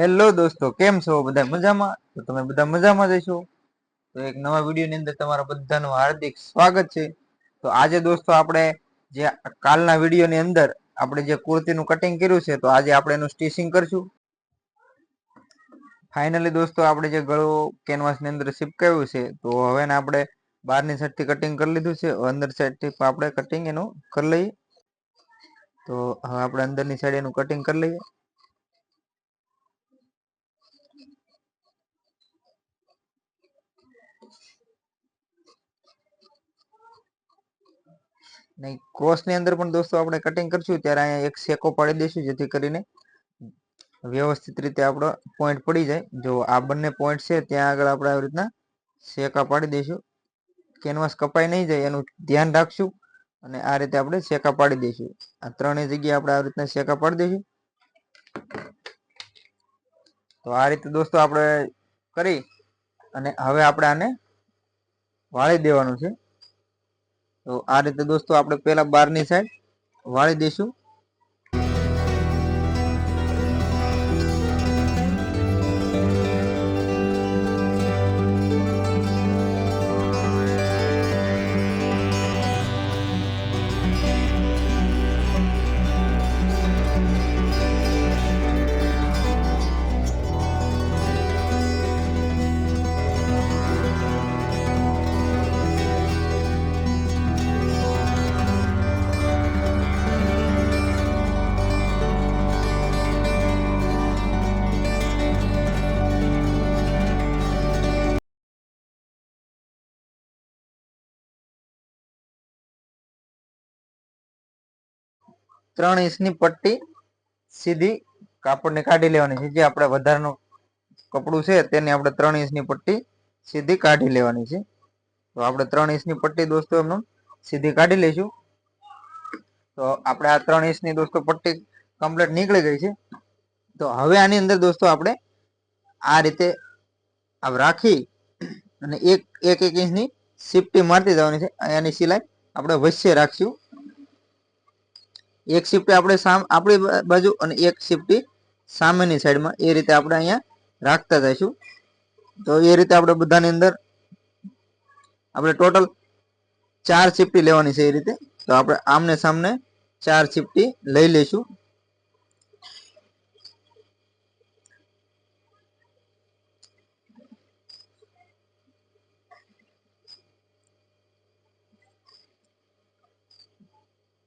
Hello દોસ્તો, કેમ છો? બધા મજામાં? તો તમે બધા મજામાં જશો તો એક નવા વિડીયોની અંદર તમારા બધાનું હાર્દિક સ્વાગત છે. તો આજે દોસ્તો આપણે જે કાલના વિડીયોની અંદર આપણે જે કુર્તીનું કટિંગ કર્યું છે, તો આજે આપણે એનું સ્ટિચિંગ કરશું. ફાઇનલી દોસ્તો આપણે જે ગળું કેનવાસની અંદર ચીપકાવ્યું છે, તો હવે આપણે બહારની સાઈડથી કટિંગ કરી લીધું છે. અંદર સાઈડથી આપણે કટિંગ એનું કરી લઈએ. તો હવે આપણે અંદરની સાઈડ એનું કટિંગ કરી લઈએ. નહીં ક્રોસની અંદર પણ દોસ્તો આપણે કટિંગ કરશું, ત્યારે અહીંયા એક શેકો પાડી દઈશું, જેથી કરીને વ્યવસ્થિત રીતે આપણો પોઈન્ટ પડી જાય. જો આ બંને પોઈન્ટ છે, ત્યાં આગળ આપણે આવી રીતના શેકા પાડી દઈશું. કેનવાસ કપાઈ નહીં જાય, એનું ધ્યાન રાખશું અને આ રીતે આપણે શેકા પાડી દઈશું. આ ત્રણેય જગ્યાએ આપણે આવી રીતના શેકા પાડી દઈશું. તો આ રીતે દોસ્તો આપણે કરી અને હવે આપણે આને વાળી દેવાનું છે. તો આ રીતે દોસ્તો આપણે પહેલાં બારની સાઈડ વાળી દઈશું. ત્રણ ઇંચની પટ્ટી સીધી કાપડને કાઢી લેવાની છે. જે આપણે વધારાનું કપડું છે તેની આપણે ત્રણ ઇંચની પટ્ટી સીધી કાઢી લેવાની છે. તો આપણે ત્રણ ઇંચની પટ્ટી દોસ્તો એમનું સીધી કાઢી લઈશું. તો આપણે આ ત્રણ ઇંચની દોસ્તો પટ્ટી કમ્પ્લીટ નીકળી ગઈ છે. તો હવે આની અંદર દોસ્તો આપણે આ રીતે આ રાખી અને એક એક એક ઇંચની સિફ્ટી મારતી જવાની છે. અહીંયાની સિલાઈ આપણે વચ્ચે રાખશું. એક શિફ્ટ આપણે સામ, આપણી બાજુ અને એક શિફ્ટ સામેની સાઈડમાં એ રીતે આપણે અહીંયા રાખતા જઈશું. તો એ રીતે આપણે બધાની અંદર આપણે ટોટલ ચાર શિફ્ટી લેવાની છે એ રીતે. તો આપણે આમને સામને ચાર શિફ્ટી લઈ લઈશું.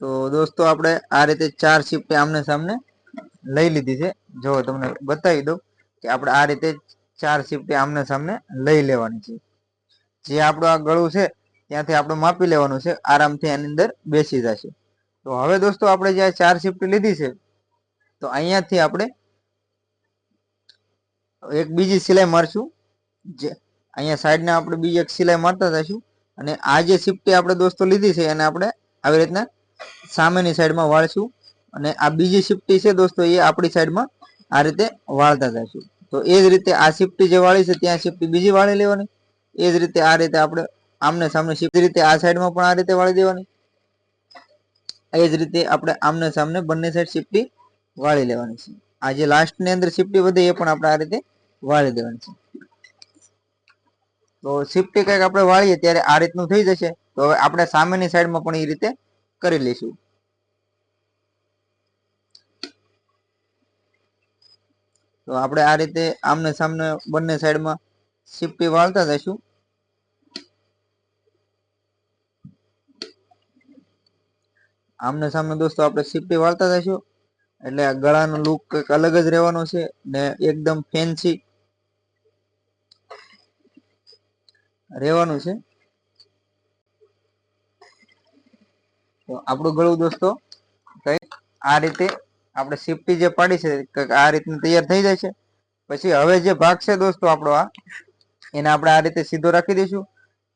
તો દોસ્તો, આપણે આ રીતે ચાર શિફ્ટ આમને સામને લઈ લીધી છે. જો તમને બતાવી દઉં કે આપણે આ રીતે ચાર શિફ્ટ આમને સામને લઈ લેવાની છે. જે આપણું આ ગળું છે, ત્યાંથી આપણે માપી લેવાનું છે, આરામથી એની અંદર બેસી જશે. તો હવે દોસ્તો, આપણે જે ચાર શિફ્ટ લીધી છે, તો અહીંયાથી આપણે એક બીજી સિલાઈ મારશું. જે અહીંયા સાઈડના આપણે બીજી એક સિલાઈ મારતા જઈશું. અને આ જે શિફ્ટી આપણે દોસ્તો લીધી છે, એને આપણે આવી રીતના સામેની સાઈડમાં વાળશું અને આ બીજી શિફ્ટી છે દોસ્તો, એ આપણી સાઈડમાં આ રીતે વાળતા જશું તો એ જ રીતે આ શિફ્ટી જે વાળી છે, ત્યાં શિફ્ટી બીજી વાળી લેવાની. એ જ રીતે આ રીતે આપણે આમને સામને શિફ્ટ રીતે આ સાઈડમાં પણ આ રીતે વાળી દેવાની. એ જ રીતે આપણે આમને સામને બંને સાઈડ શિફ્ટી વાળી લેવાની છે. આ જે લાસ્ટની અંદર શિફ્ટી વધે, એ પણ આપણે આ રીતે વાળી દેવાની છે. તો શિફ્ટી કંઈક આપણે વાળીએ, ત્યારે આ રીતનું થઈ જશે. તો હવે આપણે સામેની સાઈડમાં પણ એ રીતે કરી લઈશું. તો આપણે આ રીતે આમને સામને બંને સાઈડમાં શિફ્ટી વાળતા જઈશું. આમને સામને દોસ્તો આપણે શિફ્ટી વાળતા જઈશું. એટલે આ ગળાનો લુક કંઈક અલગ જ રહેવાનો છે ને એકદમ ફેન્સી રહેવાનું છે. તો આપણું ગળું દોસ્તો, કંઈક આ રીતે આપણે સેફટી જે પાડી છે આ રીતની તૈયાર થઈ જાય છે. પછી હવે જે ભાગ છે દોસ્તો આપણો આ, એને આપણે આ રીતે સીધો રાખી દઈશું.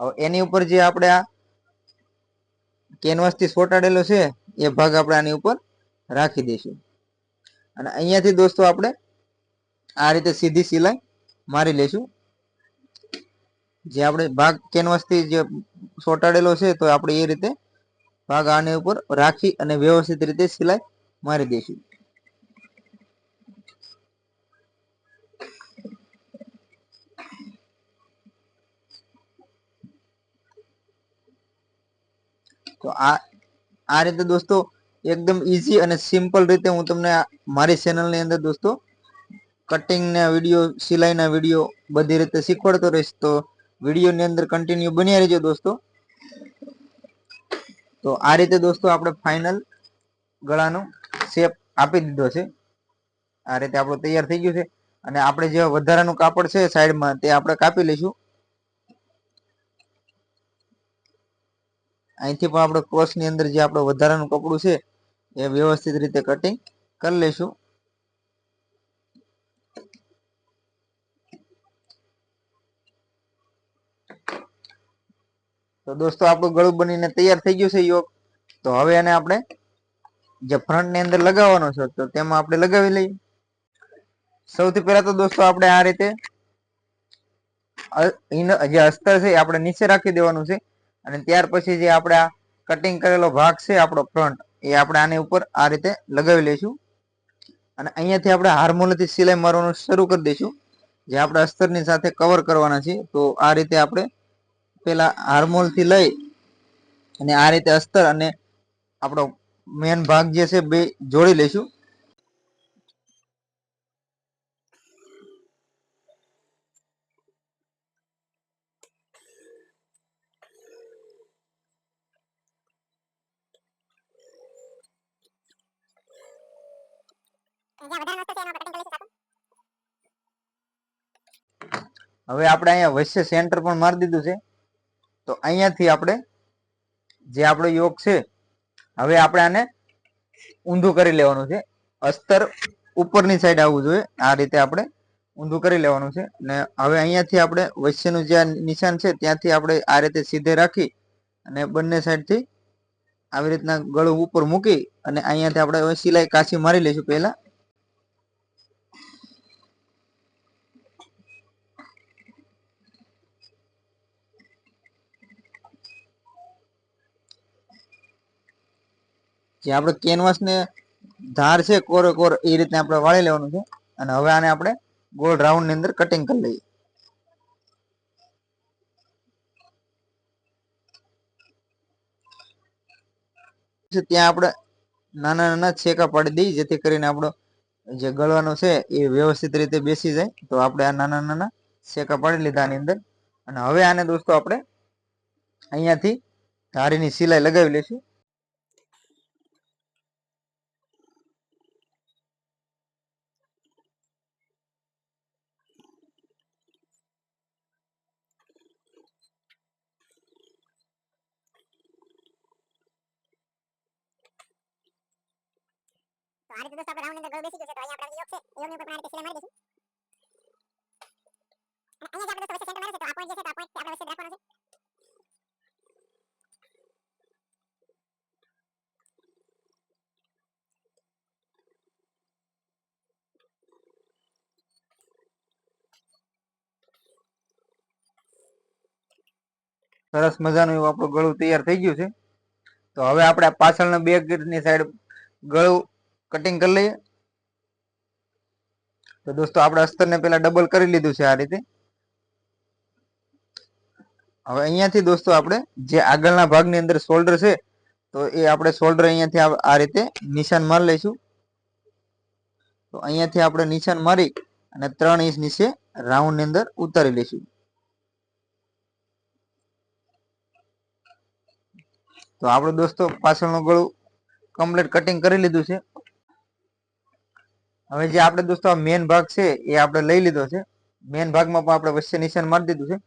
હવે એની ઉપર જે આપણે આ કેનવાસથી સોટાડેલો છે, એ ભાગ આપણે આની ઉપર રાખી દઈશું. અને અહીંયાથી દોસ્તો આપણે આ રીતે સીધી સિલાઈ મારી લઈશું. જે આપણે ભાગ કેનવાસથી જે સોટાડેલો છે, તો આપણે એ રીતે ભાગ આની ઉપર રાખી અને વ્યવસ્થિત રીતે સિલાઈ મારી દઈશું તો આ આ રીતે દોસ્તો એકદમ ઇઝી અને સિમ્પલ રીતે હું તમને મારી ચેનલની અંદર દોસ્તો કટિંગ ના વીડિયો સિલાઈના વીડિયો બધી રીતે શીખવાડતો રહીશ. તો વીડિયો ની અંદર કન્ટિન્યુ બન્યા રહેજો દોસ્તો. તો આ રીતે દોસ્તો આપણે ફાઇનલ ગળાનો શેપ આપી દીધો છે. આ રીતે આપણું તૈયાર થઈ ગયું છે. અને આપણે જે વધારાનું કાપડ છે સાઈડમાં તે આપણે કાપી લઈશું. અહીંથી પણ આપણે ક્રોસની અંદર જે આપણું વધારાનું કપડું છે, એ વ્યવસ્થિત રીતે કટિંગ કરી લઈશું. તો દોસ્તો, આપણું ગળું બનીને તૈયાર થઈ ગયું છે યોગ. તો હવે એને આપણે જે ફ્રન્ટની અંદર લગાવવાનો છે, તો તેમાં આપણે લગાવી લઈએ. સૌથી પહેલા તો દોસ્તો, આપણે આ રીતે જે અસ્તર છે આપણે નીચે રાખી દેવાનું છે. અને ત્યાર પછી જે આપણે આ કટિંગ કરેલો ભાગ છે, આપણો ફ્રન્ટ એ આપણે આની ઉપર આ રીતે લગાવી લઈશું. અને અહીંયાથી આપણે હાર્મોનથી સિલાઈ મારવાનું શરૂ કરી દઈશું. જે આપણે અસ્તરની સાથે કવર કરવાના છે તો આ રીતે આપણે પેલા હાર્મોલથી લઈ અને આ રીતે અસ્તર અને આપણો મેન ભાગ જે છે બે જોડી લઈશું. હવે આપણે અહીંયા વચ્ચે સેન્ટર પણ મારી દીધું છે. તો અહીંયાથી આપણે જે આપણો યોગ છે, હવે આપણે આને ઊંધું કરી લેવાનું છે. અસ્તર ઉપરની સાઈડ આવવું જોઈએ. આ રીતે આપણે ઊંધું કરી લેવાનું છે. અને હવે અહીંયાથી આપણે વચ્ચેનું જે નિશાન છે, ત્યાંથી આપણે આ રીતે સીધે રાખી અને બંને સાઈડથી આવી રીતના ગળું ઉપર મૂકી અને અહીંયાથી આપણે હવે સિલાઈ કાચી મારી લઈશું પહેલા. જે આપણે કેનવાસ ને ધાર છે, કોરે, કોર, એ રીતે આપણે વાળી લેવાનું છે. અને હવે આને આપણે ગોળ રાઉન્ડની અંદર કટિંગ કરી લઈએ. ત્યાં આપણે નાના નાના છેકા પાડી દઈએ, જેથી કરીને આપણો જે ગળવાનો છે, એ વ્યવસ્થિત રીતે બેસી જાય. તો આપણે આ નાના નાના છેકા પાડી લીધા આની અંદર. અને હવે આને દોસ્તો આપણે અહીંયાથી ધારીની સિલાઈ લગાવી લઈશું. આ રીતે દોસ્તો આપણે રાઉન્ડ અંદર ગળું બેસી ગયો છે, તો અહીંયા આપણે યોગ છે. યોગની ઉપર પણ આ રીતે સિલાઈ મારી દઈશું. અને અહીંયા જે આપણે દોસ્તો સેન્ટર મારે છે, તો આ પોઈન્ટ જે છે, તો આ પોઈન્ટ આપણે વચ્ચે રાખવાનો છે. સરસ મજાનું એવું આપણું ગળું તૈયાર થઈ ગયું છે. તો હવે આપણે પાછળના બે ની સાઈડ ગળું કટિંગ કરી લઈએ. તો દોસ્તો આપણે અસ્તરને પેલા ડબલ કરી લીધું છે આ રીતે. હવે અહીંયાથી દોસ્તો આપણે જે આગળના ભાગની અંદર શોલ્ડર છે, તો એ આપણે શોલ્ડર અહીંયાથી આ રીતે નિશાન મારી લઈશું. તો અહીંયાથી આપણે નિશાન મારી અને ત્રણ ઇંચ નીચે રાઉન્ડની અંદર ઉતારી લઈશું. તો આપણે દોસ્તો પાછળનું ગળું કમ્પ્લીટ કટિંગ કરી લીધું છે. હવે જે આપણે દોસ્તો મેન ભાગ છે, એ આપણે લઈ લીધો છે. મેન ભાગમાં પણ આપણે વચ્ચે નિશાન મારી દીધું છે.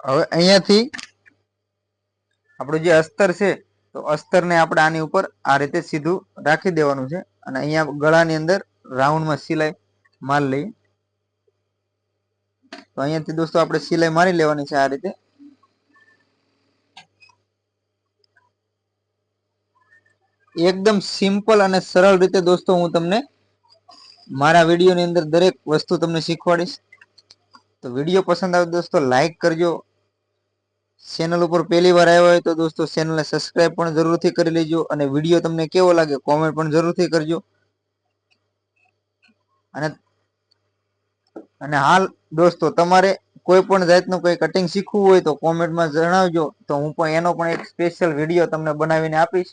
હવે અહીંયાથી આપણું જે અસ્તર છે, તો અસ્તરને આપણે આની ઉપર આ રીતે સીધું રાખી દેવાનું છે. અને અહીંયા ગળાની અંદર રાઉન્ડમાં સિલાઈ માર લઈએ. તો અહીંયાથી દોસ્તો આપણે સિલાઈ મારી લેવાની છે આ રીતે. એકદમ સિમ્પલ અને સરળ રીતે દોસ્તો, હું તમને મારા વિડીયોની અંદર દરેક વસ્તુ તમને શીખવાડીશ. તો વીડિયો પસંદ આવે દોસ્તો લાઈક કરજો. ચેનલ ઉપર પહેલી વાર આવ્યો હોય તો દોસ્તો ચેનલને સબસ્ક્રાઈબ પણ જરૂરથી કરી લેજો અને વીડિયો તમને કેવો લાગે કોમેન્ટ પણ જરૂરથી કરજો. અને અને હાલ દોસ્તો, તમારે કોઈ પણ જાતનું કોઈ કટિંગ શીખવું હોય તો કોમેન્ટમાં જણાવજો. તો હું પણ એનો પણ એક સ્પેશિયલ વીડિયો તમને બનાવીને આપીશ.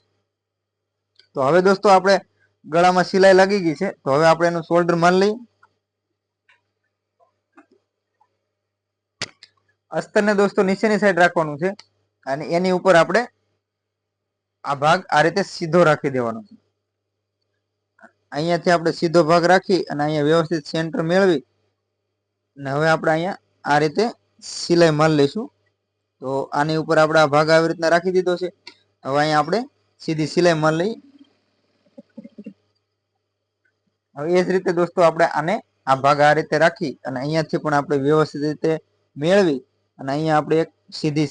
તો હવે દોસ્તો આપણે ગળામાં સિલાઈ લાગી ગઈ છે. તો હવે આપણે એનું શોલ્ડર માન લઈએ. અસ્તરને દોસ્તો નીચેની સાઈડ રાખવાનું છે અને એની ઉપર આપણે આ ભાગ આ રીતે સીધો રાખી દેવાનો છે. અહીંયાથી આપણે સીધો ભાગ રાખી અને અહીંયા વ્યવસ્થિત સેન્ટર મેળવી અને હવે આપણે અહીંયા આ રીતે સિલાઈ માલ લઈશું. તો આની ઉપર આપણે આ ભાગ આવી રીતના રાખી દીધો છે. હવે અહીંયા આપણે સીધી સિલાઈ માલ લઈ હવે એ જ રીતે દોસ્તો આપણે આને આ ભાગ આ રીતે રાખી અને અહીંયાથી પણ આપણે વ્યવસ્થિત રીતે મેળવી અને અહીંયા આપણે એક સીધી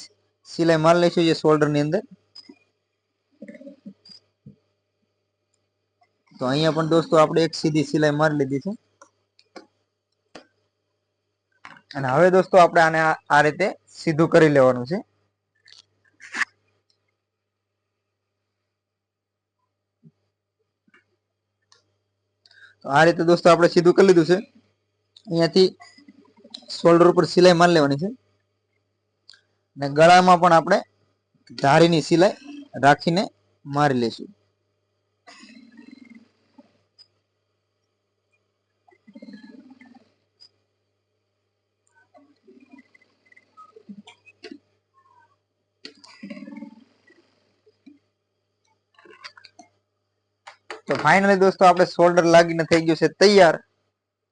સિલાઈ મારી લઈશું જે શોલ્ડરની અંદર. તો અહીંયા પણ દોસ્તો આપણે એક સીધી સિલાઈ મારી લીધી છે. અને હવે દોસ્તો આપણે આને આ રીતે સીધું કરી લેવાનું છે. તો આ રીતે દોસ્તો આપણે સીધું કરી લીધું છે. અહીંયાથી શોલ્ડર ઉપર સિલાઈ મારી લેવાની છે. ને ગળામાં પણ આપણે ધારીની સિલાઈ રાખીને મારી લઈશું. તો ફાઇનલી દોસ્તો આપણે શોલ્ડર લાગીને થઈ ગયું છે તૈયાર.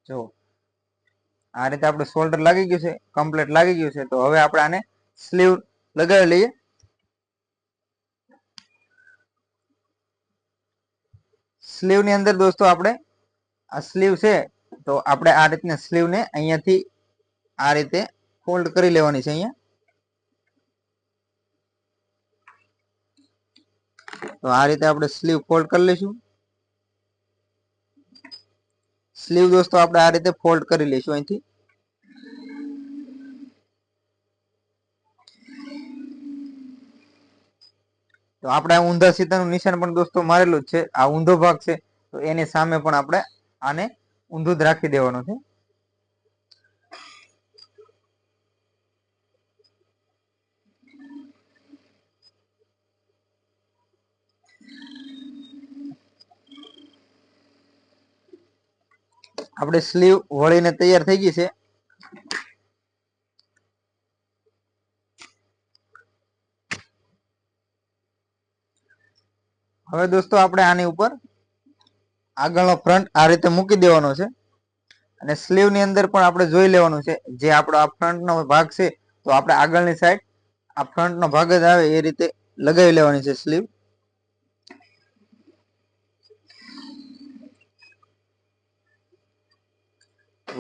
જો, આ રીતે આપણે શોલ્ડર લાગી ગયું છે કમ્પ્લીટ લાગી ગયું છે. તો હવે આપણે આને સ્લીવ લગાવી લઈએ. સ્લીવની અંદર દોસ્તો આપણે આ સ્લીવ છે, તો આપણે આ રીતના સ્લીવ ને અહીંયાથી આ રીતે ફોલ્ડ કરી લેવાની છે અહીંયા. તો આ રીતે આપણે સ્લીવ ફોલ્ડ કરી લઈશું. સ્લીવ દોસ્તો, આપણે આ રીતે ફોલ્ડ કરી લઈશું અહીંથી. તો આપણે ઊંધા સીધાનું નિશાન પણ દોસ્તો મારેલું જ છે. આ ઊંધો ભાગ છે, તો એની સામે પણ આપણે આને ઊંધું જ રાખી દેવાનું છે. આપણે સ્લીવ વળીને તૈયાર થઈ ગઈ છે. હવે દોસ્તો આપણે આની ઉપર આગળનો ફ્રન્ટ આ રીતે મૂકી દેવાનો છે અને સ્લીવની અંદર પણ આપણે જોઈ લેવાનું છે જે આપણો આ ફ્રન્ટનો ભાગ છે તો આપણે આગળની સાઈડ આ ફ્રન્ટનો ભાગ જ આવે એ રીતે લગાવી લેવાની છે સ્લીવ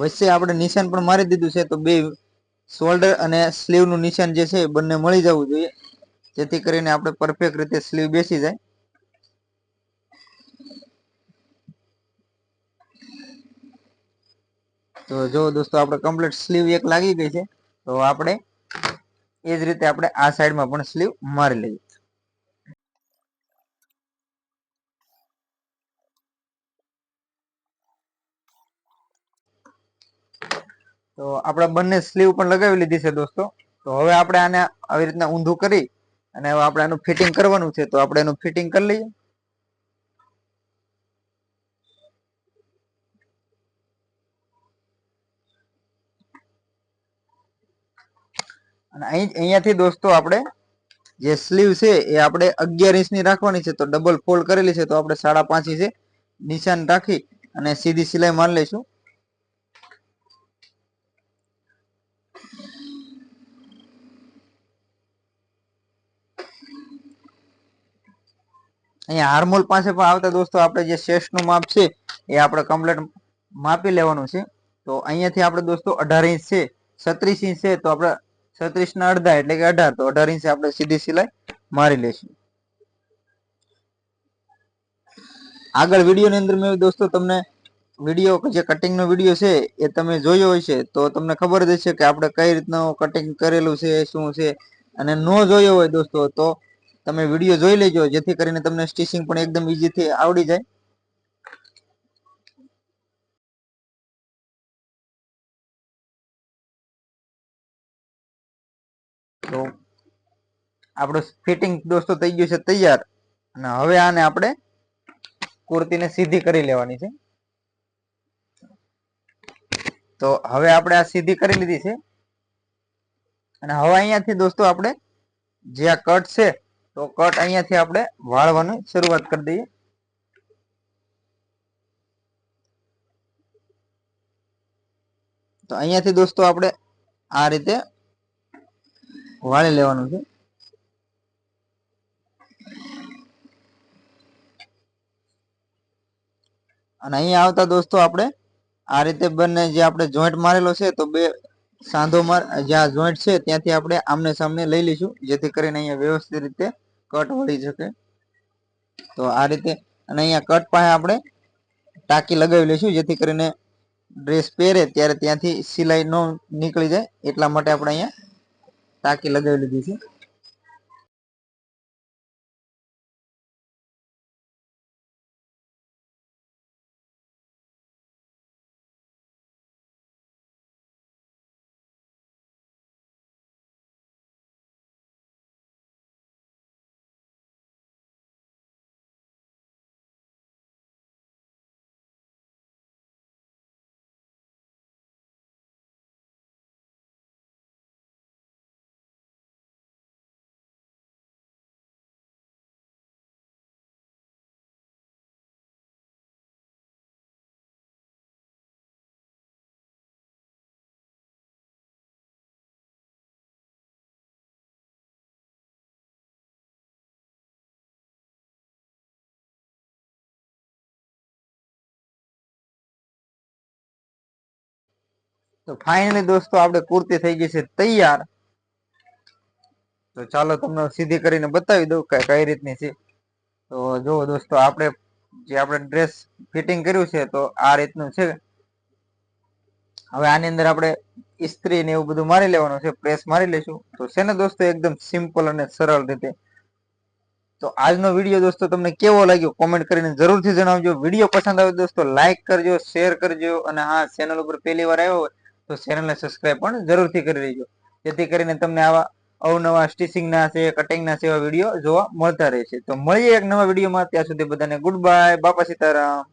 વચ્ચે આપણે નિશાન પણ મારી દીધું છે, તો બે શોલ્ડર અને સ્લીવનું નિશાન જે છે એ બંને મળી જવું જોઈએ. જેથી કરીને આપણે પરફેક્ટ રીતે સ્લીવ બેસી જાય. તો જો દોસ્તો, આપણે કમ્પ્લીટ સ્લીવ એક લાગી ગઈ છે, તો આપણે એ જ રીતે આપણે આ સાઈડમાં પણ સ્લીવ મારી લઈએ. તો આપણે બંને સ્લીવ પણ લગાવી લીધી છે દોસ્તો. તો હવે આપણે આને આવી રીતના ઊંધું કરી અને હવે આપણે આનું ફિટિંગ કરવાનું છે. તો આપણે એનું ફિટિંગ કરી લઈએ. અને અહીં અહીંયાથી દોસ્તો આપણે જે સ્લીવ છે એ આપણે અગિયાર ઇંચની રાખવાની છે. તો ડબલ ફોલ્ડ કરેલી છે. તો આપણે સાડા પાંચ ઇંચે નિશાન રાખી અને સીધી સિલાઈ મારી લઈશું. અહીંયા હાર્મોલ પાસે પણ આવતા દોસ્તો, આપણે જે શેષનું માપ છે, એ આપણે કમ્પ્લેટ માપી લેવાનું છે. તો અહીંયાથી આપણે દોસ્તો અઢાર ઇંચ છે, છત્રીસ ઇંચ છે, તો આપણે છત્રીસ ના અડધા, એટલે કે અઢાર, તો અઢાર ઇંચ આપણે સીધી સિલાઈ મારી લઈશું આગળ વિડીયોની અંદર મેં દોસ્તો તમને વીડિયો, જે કટિંગ નો વીડિયો છે, એ તમે જોયો હોય છે તો તમને ખબર જ છે કે આપણે કઈ રીતનું કટિંગ કરેલું છે, શું છે, અને નો જોયો હોય દોસ્તો, તો તમે વીડિયો જોઈ લેજો, જેથી કરીને તમને સ્ટિચિંગ પણ એકદમ ઈઝીથી આવડી જાય. તો આપણું ફિટિંગ દોસ્તો થઈ ગયું છે તૈયાર. અને હવે આને આપણે કુર્તીને સીધી કરી લેવાની છે. તો હવે આપણે આ સીધી કરી લીધી છે. અને હવે અહીંયાથી દોસ્તો આપણે જે આ કટ છે તો કટ અહીંયાથી આપણે વાળવાની શરૂઆત કરી દઈએ. તો અહીંયાથી દોસ્તો આપણે આ રીતે વાળી લેવાનું છે. અને અહીંયા આવતા દોસ્તો આપણે આ રીતે બંને જે આપણે જોઈન્ટ મારેલો છે તો બે સાંધો માર, જ્યાં જોઈન્ટ છે ત્યાંથી આપણે આમને સામને લઈ લઈશું, જેથી કરીને અહીંયા વ્યવસ્થિત રીતે કટ વળી શકે. તો આ રીતે અને અહીંયા કટ પાસે આપણે ટાંકી લગાવી લઈશું, જેથી કરીને ડ્રેસ પહેરે ત્યારે ત્યાંથી સિલાઈ ન નીકળી જાય. એટલા માટે આપણે અહીંયા ટાંકી લગાવી લીધી છે. તો ફાઇનલી દોસ્તો આપણે કુર્તી થઈ ગઈ છે તૈયાર. તો ચાલો તમને સીધી કરીને બતાવી દઉં કે કઈ રીતની છે. તો જુઓ દોસ્તો આપણે જે આપણે ડ્રેસ ફિટિંગ કર્યું છે તો આ રીતનું છે. હવે આની અંદર આપણે ઇસ્ત્રી ને એવું બધું મારી લેવાનું છે, પ્રેસ મારી લઈશું. તો છે ને દોસ્તો એકદમ સિમ્પલ અને સરળ રીતે. તો આજનો વીડિયો દોસ્તો તમને કેવો લાગ્યો કોમેન્ટ કરીને જરૂરથી જણાવજો. વીડિયો પસંદ આવે દોસ્તો લાઈક કરજો શેર કરજો અને હા ચેનલ ઉપર પહેલી વાર આવ્યો હોય તો ચેનલને સબસ્ક્રાઇબ પણ જરૂરથી કરી લેજો. જેથી કરીને તમને આવા અવનવા સ્ટિચિંગના છે કટિંગના એવા વીડિયો જોવા મળતા રહેશે. તો મળીએ એક નવા વિડીયોમાં ત્યાં સુધી બધાને ગુડ બાય બાપા સીતારામ.